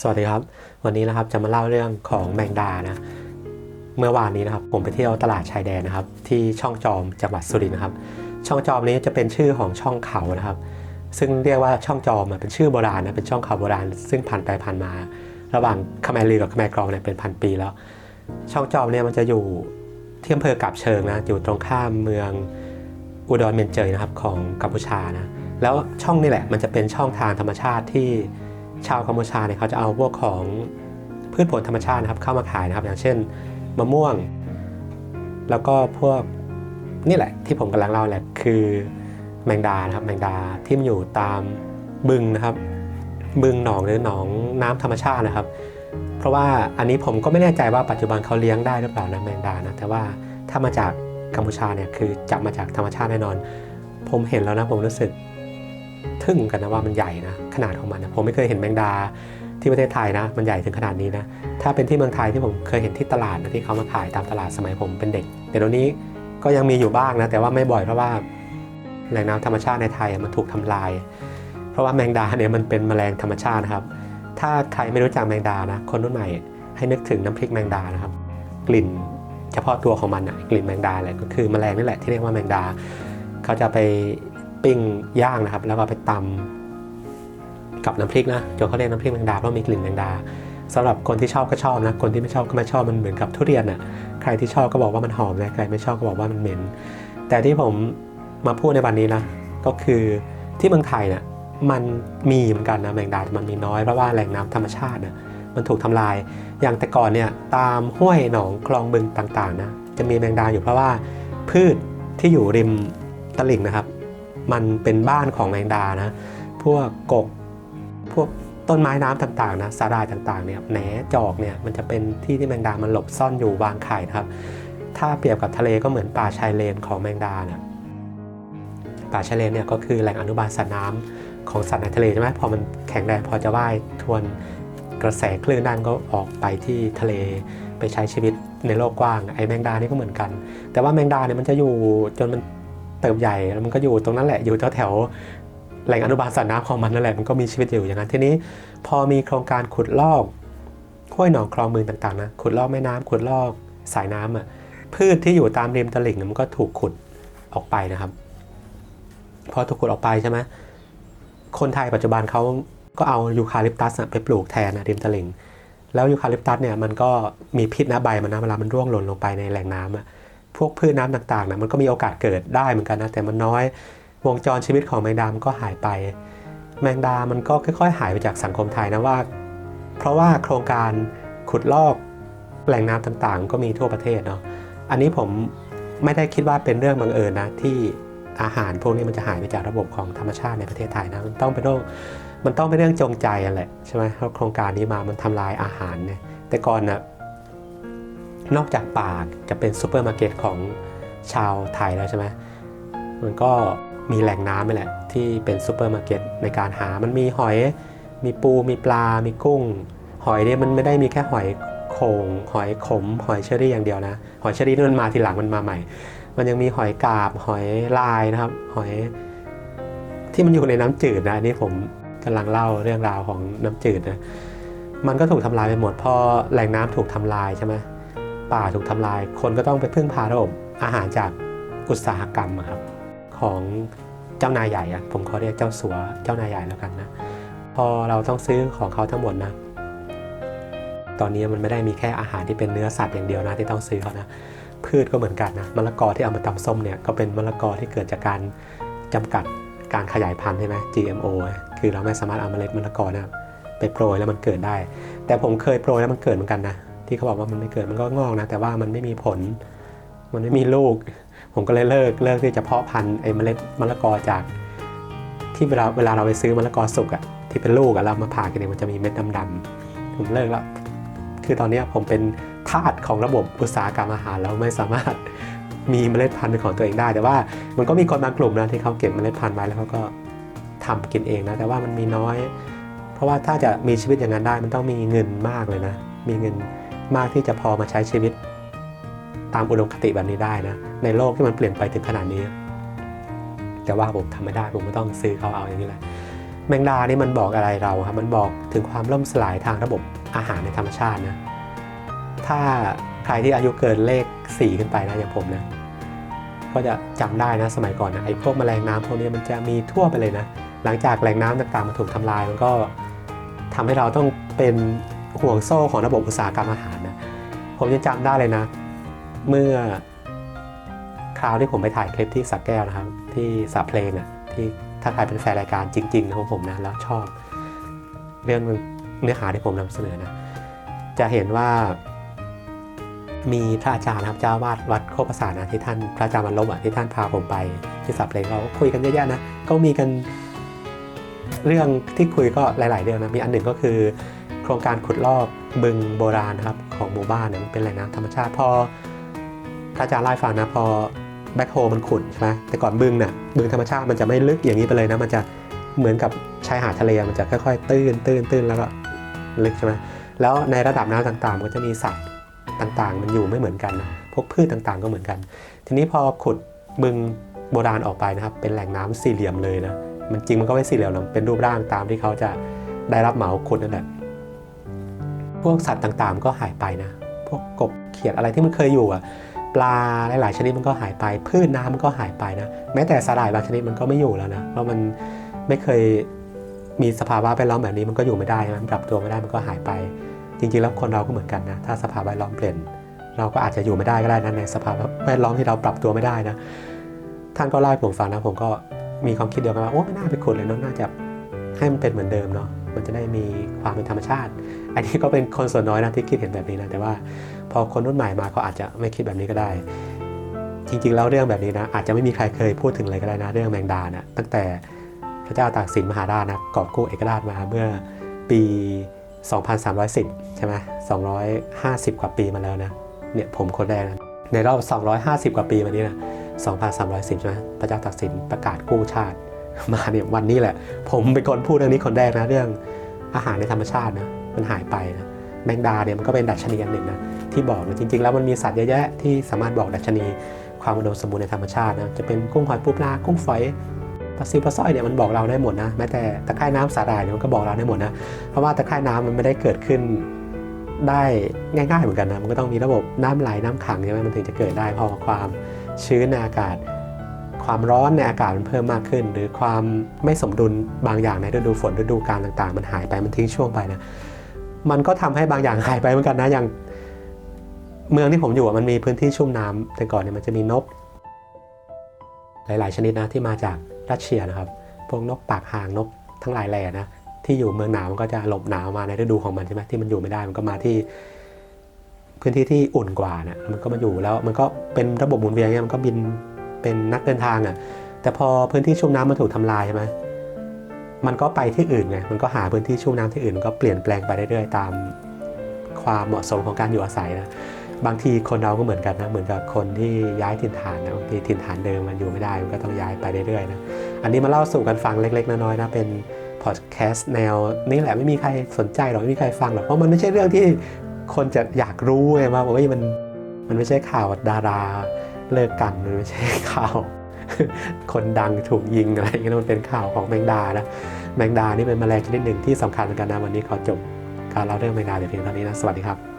สวัสดีครับ วันนี้นะครับจะมาเล่าเรื่องของแมงดานะเมื่อวานนี้นะครับผมไปเที่ยวตลาดชายแดนนะครับ ที่ช่องจอมจังหวัดสุรินทร์นะครับ ช่องจอมนี้จะเป็นชื่อของช่องเขานะครับ ซึ่งเรียกว่าช่องจอมอะเป็นชื่อโบราณนะเป็นช่องเขาโบราณ ซึ่งผ่านไปผ่านมา ระหว่างขแมรีกับขแมกรองเนี่ยเป็นพันปีแล้ว ช่องจอมเนี่ยมันจะอยู่ที่อำเภอกาบเชิงนะอยู่ตรงข้ามเมืองอุดรเมียนเจยนะครับของกัมพูชานะแล้วช่องนี่แหละมันจะเป็นช่องทางธรรมชาติที่ ชาวกัมพูชาเนี่ยเขาจะเอาพวกของพืชผลธรรมชาตินะครับเข้ามาขายนะครับ อย่างเช่นมะม่วง แล้วก็พวกนี่แหละ ที่ผมกำลังเล่าแหละคือแมงดานะครับแมงดาที่มันอยู่ตามบึงนะครับ บึงหนองหรือหนองน้ำธรรมชาตินะครับ เพราะว่าอันนี้ผมก็ไม่แน่ใจว่าปัจจุบันเขาเลี้ยงได้หรือเปล่านะแมงดานะแต่ว่าถ้ามาจากกัมพูชาเนี่ยคือจับมาจากธรรมชาติแน่นอน ผมเห็นแล้วนะผมรู้สึก ทึ่งกันนะว่ามันใหญ่นะขนาดของมันนะผมไม่เคยเห็นแมงดาที่ประเทศไทยนะ มันใหญ่ถึงขนาดนี้นะถ้าเป็นที่เมืองไทยที่ผมเคยเห็นที่ตลาดนะที่เขามาขายตามตลาดสมัยผมเป็นเด็ก แต่เดี๋ยวนี้ก็ยังมีอยู่บ้างนะแต่ว่าไม่บ่อยเพราะว่าแหล่งน้ำธรรมชาติในไทยมันถูกทำลาย เพราะว่าแมงดาเนี่ยมันเป็นแมลงธรรมชาตินะครับ ถ้าใครไม่รู้จักแมงดานะ คนรุ่นใหม่ให้นึกถึงน้ำพริกแมงดานะครับ กลิ่นเฉพาะตัวของมันนะกลิ่นแมงดาแหละก็คือแมลงนี่แหละที่เรียกว่าแมงดา เขาจะไป ปิ้งย่างนะครับ แล้วก็ไปตำกับน้ำพริกนะจนเขาเรียกน้ำพริกแมงดาเพราะมีกลิ่นแมงดาสำหรับคนที่ชอบก็ชอบนะ คนที่ไม่ชอบก็ไม่ชอบมันเหมือนกับทุเรียนอะใครที่ชอบก็บอกว่ามันหอมนะใครไม่ชอบก็บอกว่ามันเหม็น แต่ที่ผมมาพูดในวันนี้นะก็คือที่เมืองไทยเนี่ยมันมีเหมือนกันนะแมงดาแต่มันมีน้อยเพราะว่าแหล่งน้ำธรรมชาตินะมันถูกทำลาย อย่างแต่ก่อนเนี่ยตามห้วยหนองคลองบึงต่างๆนะจะมีแมงดาอยู่เพราะว่าพืชที่อยู่ริมตลิ่งนะครับ มันเป็นบ้านของแมงดานะพวกกบพวกต้นไม้น้ำต่างๆนะสาหร่ายต่างๆเนี่ยแหนจอกเนี่ยมันจะเป็นที่ที่แมงดามันหลบซ่อนอยู่วางไข่นะครับ ถ้าเปรียบกับทะเลก็เหมือนป่าชายเลนของแมงดานะป่าชายเลนเนี่ยก็คือแหล่งอนุบาลสัตว์น้ำของสัตว์ในทะเลใช่ไหมพอมันแข็งแรงพอจะว่ายทวนกระแสคลื่นได้มันก็ออกไปที่ทะเลไปใช้ชีวิตในโลกกว้างไอ้แมงดานี่ก็เหมือนกัน แต่ว่าแมงดาเนี่ยมันจะอยู่จนมัน เติบใหญ่แล้วมันก็อยู่ตรงนั้นแหละอยู่แถวแถวแหล่งอนุบาลสัตว์น้ำของมันนั่นแหละมันก็มีชีวิตอยู่อย่างนั้นทีนี้ พอมีโครงการขุดลอกห้วยหนองคลองเมืองต่างๆนะขุดลอกแม่น้ำขุดลอกสายน้ำอะพืชที่อยู่ตามริมตลิ่งมันก็ถูกขุดออกไปนะครับ พอถูกขุดออกไปใช่ไหมคนไทยปัจจุบันเขาก็เอายูคาลิปตัสไปปลูกแทนนะริมตลิ่งแล้วยูคาลิปตัสเนี่ยมันก็มีพิษนะใบมันนะเวลามันร่วงหล่นลงไปในแหล่งน้ำอะ พวกพืชน้ำต่างๆนะมันก็มีโอกาสเกิดได้เหมือนกันนะแต่มันน้อย วงจรชีวิตของแมงดามันก็หายไป แมงดามันก็ค่อย ๆ หายไปจากสังคมไทยนะว่า เพราะว่าโครงการขุดลอกแหล่งน้ำต่างๆ ก็มีทั่วประเทศเนาะอันนี้ผมไม่ได้คิดว่าเป็นเรื่องบังเอิญนะที่อาหารพวกนี้มันจะหายไปจากระบบของธรรมชาติในประเทศไทยนะมันต้องเป็นเรื่องมันต้องเป็นเรื่องจงใจอะแหละใช่ไหมเพราะโครงการนี้มามันทำลายอาหารเนี่ยแต่ก่อนนะ นอกจากป่าจะเป็นซูเปอร์มาร์เก็ตของชาวไทยแล้วใช่ไหมมันก็มีแหล่งน้ำนี่แหละ ที่เป็นซูเปอร์มาร์เก็ตในการหา มันมีหอย มีปู มีปลา มีกุ้ง หอยเนี่ยมันไม่ได้มีแค่หอยโขงหอยขม หอยเชอรี่อย่างเดียวนะ หอยเชอรี่นี่มันมาทีหลังมันมาใหม่ มันยังมีหอยกาบ หอยลายนะครับ หอย ที่มันอยู่ในน้ำจืดนะ อันนี้ผมกำลังเล่าเรื่องราวของน้ำจืดนะ มันก็ถูกทำลายไปหมดพอแหล่งน้ำถูกทำลายใช่ไหม ป่าถูกทำลาย คนก็ต้องไปพึ่งพาระบบอาหารจากอุตสาหกรรมครับของเจ้านายใหญ่อะผมขอเรียกเจ้าสัวเจ้านายใหญ่แล้วกันนะ พอเราต้องซื้อของเขาทั้งหมดนะ ตอนนี้มันไม่ได้มีแค่อาหารที่เป็นเนื้อสัตว์อย่างเดียวนะที่ต้องซื้อเขานะพืชก็เหมือนกันนะมะละกอที่เอามาตำส้มเนี่ยก็เป็นมะละกอที่เกิดจากการจำกัดการขยายพันธุ์ใช่ไหม GMO คือเราไม่สามารถเอาเมล็ดมะละกอเนะไปโปรยแล้วมันเกิดได้ แต่ผมเคยโปรยแล้วมันเกิดเหมือนกันนะ ที่เขาบอกว่ามันไม่เกิดมันก็งอกนะ แต่ว่ามันไม่มีผล มันไม่มีลูก ผมก็เลยเลิกเลิกที่จะเพาะพันธุ์ไอ้เมล็ดมะละกอจาก ที่เวลาเวลาเราไปซื้อมะละกอสุกอะที่เป็นลูกอะเรามาผ่ากันเนี่ยมันจะมีเม็ดดำๆผมเลิกแล้วคือตอนนี้ผมเป็นทาสของระบบอุตสาหกรรมอาหารแล้วไม่สามารถมีเมล็ดพันธุ์เป็นของตัวเองได้ แต่ว่ามันก็มีคนบางกลุ่มนะที่เขาเก็บเมล็ดพันธุ์ไว้แล้วเขาก็ทำกินเองนะ แต่ว่ามันมีน้อย เพราะว่าถ้าจะมีชีวิตอย่างนั้นได้มันต้องมีเงินมากเลยนะ มีเงิน มากที่จะพอมาใช้ชีวิต ตามอุดมคติแบบนี้ได้นะ ในโลกที่มันเปลี่ยนไปถึงขนาดนี้ แต่ว่าผมทำไม่ได้ผมไม่ต้องซื้อเขาเอาอย่างนี้แหละแมงดานี่มันบอกอะไรเราครับมันบอกถึงความล่มสลายทางระบบอาหารในธรรมชาตินะถ้าใครที่อายุเกินเลข 4 ขึ้นไปนะอย่างผมนะก็จะจำได้นะสมัยก่อนนะไอ้พวกแมลงน้ำพวกนี้มันจะมีทั่วไปเลยนะ หลังจากแหล่งน้ำต่างๆมันถูกทำลายมันก็ทำให้เราต้องเป็น ห่วงโซ่ของระบบอุตสาหกรรมอาหารนะผมยังจำได้เลยนะ เมื่อคราวที่ผมไปถ่ายคลิปที่สักแก้วนะครับ ที่สับเพลงอะที่ถ้าใครเป็นแฟนรายการจริงๆนะของผมนะแล้วชอบ เรื่องเนื้อหาที่ผมนำเสนอนะ จะเห็นว่า มีพระอาจารย์นะครับเจ้าวาดวัดโคกประสานะที่ท่านพระอาจารย์วันลบอะที่ท่านพาผมไป ที่สับเพลงเราคุยกันเยอะแยะนะก็มีกันเรื่องที่คุยก็หลาย ๆ เรื่องนะมีอันหนึ่งก็คือ โครงการขุดลอกบึงโบราณนะครับของหมู่บ้านเนี่ยมันเป็นแหล่งน้ำธรรมชาติพอพระอาจารย์เล่ฟังนะพอแบ็คโฮมันขุดใช่ไหมแต่ก่อนบึงน่ะบึงธรรมชาติมันจะไม่ลึกอย่างนี้ไปเลยนะ มันจะเหมือนกับชายหาดทะเลมันจะค่อยๆ ตื้นตื้นตื้นแล้วก็ลึกใช่ไหมแล้วในระดับน้ำต่างๆมันก็จะมีสัตว์ต่างๆ มันอยู่ไม่เหมือนกันนะพวกพืชต่างๆ ก็เหมือนกัน ทีนี้พอขุดบึงโบราณออกไปนะครับ เป็นแหล่งน้ำสี่เหลี่ยมเลยนะมันจริงมันก็ไม่สี่เหลี่ยมหรอกเป็นรูปร่างตามที่เขาจะได้รับเหมาขุดนั่นแหละ วกสัตว์ต่างๆ ก็หายไปนะ พวกกบเขียดอะไรที่มันเคยอยู่อะปลาหลายๆชนิดมันก็หายไป พืชน้ำมันก็หายไปนะ แม้แต่สาหร่ายบางชนิดมันก็ไม่อยู่แล้วนะ เพราะมันไม่เคยมีสภาวะแวดล้อมแบบนี้มันก็อยู่ไม่ได้นะมันปรับตัวไม่ได้มันก็หายไป จริงๆแล้วคนเราก็เหมือนกันนะ ถ้าสภาพแวดล้อมเปลี่ยน เราก็อาจจะอยู่ไม่ได้ก็ได้นะในสภาพแวดล้อมที่เราปรับตัวไม่ได้นะ ท่านก็เล่าให้ผมฟังนะผมก็มีความคิดเดียวกันว่าโอ้ไม่น่าไปขุดเลยเนาะน่าจะให้มันเป็นเหมือนเดิมเนาะ มันจะได้มีความเป็นธรรมชาติ อันนี้ก็เป็นคนส่วนน้อยนะที่คิดเห็นแบบนี้นะ แต่ว่าพอคนรุ่นใหม่มาเขาอาจจะไม่คิดแบบนี้ก็ได้ จริง ๆ แล้วเรื่องแบบนี้นะ อาจจะไม่มีใครเคยพูดถึงเลยก็ได้นะ เรื่องแมงดานะตั้งแต่พระเจ้าตากสินมหาราชนะกอบกู้เอกราชมาเมื่อปี 2310 ใช่ไหม250 กว่าปีมาแล้วนะ เนี่ยผมคนแรกนะในรอบ 250 กว่าปีมานี้นะ 2,310 ใช่ไหมพระเจ้าตากสินประกาศกู้ชาติ มาเนี่ยวันนี้แหละ ผมเป็นคนพูดเรื่องนี้คนแรกนะเรื่องอาหารในธรรมชาตินะมันหายไปนะแมงดาเนี่ยมันก็เป็นดัชนีอันหนึ่งนะที่บอกนะจริง ๆ แล้วมันมีสัตว์เยอะแยะที่สามารถบอกดัชนีความอุดมสมบูรณ์ในธรรมชาตินะจะเป็นกุ้งหอยปูปลากุ้งฝอยปลาซิวปลาสร้อยเนี่ยมันบอกเราได้หมดนะแม้แต่ตะไคร่น้ำสาหร่ายเนี่ยมันก็บอกเราได้หมดนะเพราะว่าตะไคร่น้ำมันไม่ได้เกิดขึ้นได้ง่ายๆเหมือนกันนะมันก็ต้องมีระบบน้ำไหลน้ำขังใช่ไหมมันถึงจะเกิดได้พอความชื้นในอากาศ ความร้อนในอากาศมันเพิ่มมากขึ้น หรือความไม่สมดุลบางอย่างในฤดูฝนฤดูกาลต่างๆ มันหายไปมันทิ้งช่วงไปนะมันก็ทำให้บางอย่างหายไปเหมือนกันนะอย่างเมืองที่ผมอยู่มันมีพื้นที่ชุ่มน้ำแต่ก่อนเนี่ยมันจะมีนก หลาย ๆ ชนิดนะที่มาจากรัสเซียนะครับ พวกนกปากหางนกทั้งหลายแหล่นะที่อยู่เมืองหนาวมันก็จะหลบหนาวมาในฤดูของมันใช่ไหมที่มันอยู่ไม่ได้มันก็มาที่พื้นที่ที่อุ่นกว่านะมันก็มาอยู่แล้วมันก็เป็นระบบหมุนเวียนเนี่ยมันก็บิน เป็นนักเดินทางอะ่ะแต่พอพื้นที่ชุ่มน้ำมันถูกทำลายใช่ไหมมันก็ไปที่อื่นไงมันก็หาพื้นที่ชุ่มน้ำที่อื่นมันก็เปลี่ยนแปลงไปเรื่อยๆตามความเหมาะสมของการอยู่อาศัยนะบางทีคนเราก็เหมือนกันนะเหมือนกับคนที่ย้ายถิ่นฐานนะบางทีถิ่นฐานเดิมมันอยู่ไม่ได้มันก็ต้องย้ายไปเรื่อยๆนะอันนี้มาเล่าสู่กันฟังเล็กๆน้อยๆนะเป็นพอดแคสต์แนวนี่แหละไม่มีใครสนใจหรอกไม่มีใครฟังหรอกเพราะมันไม่ใช่เรื่องที่คนจะอยากรู้ไงว่าโอ้ยมันมันไม่ใช่ข่าวดารา เลิกกันมันไม่ใช่ข่าว คนดังถูกยิงอะไรเงี้ยมันเป็นข่าวของแมงดานะแมงดานี่เป็นแมลงชนิดหนึ่งที่สำคัญเหมือนกันนะวันนี้ขอจบการเล่าเรื่องแมงดาแต่เพียงเท่านี้นะสวัสดีครับ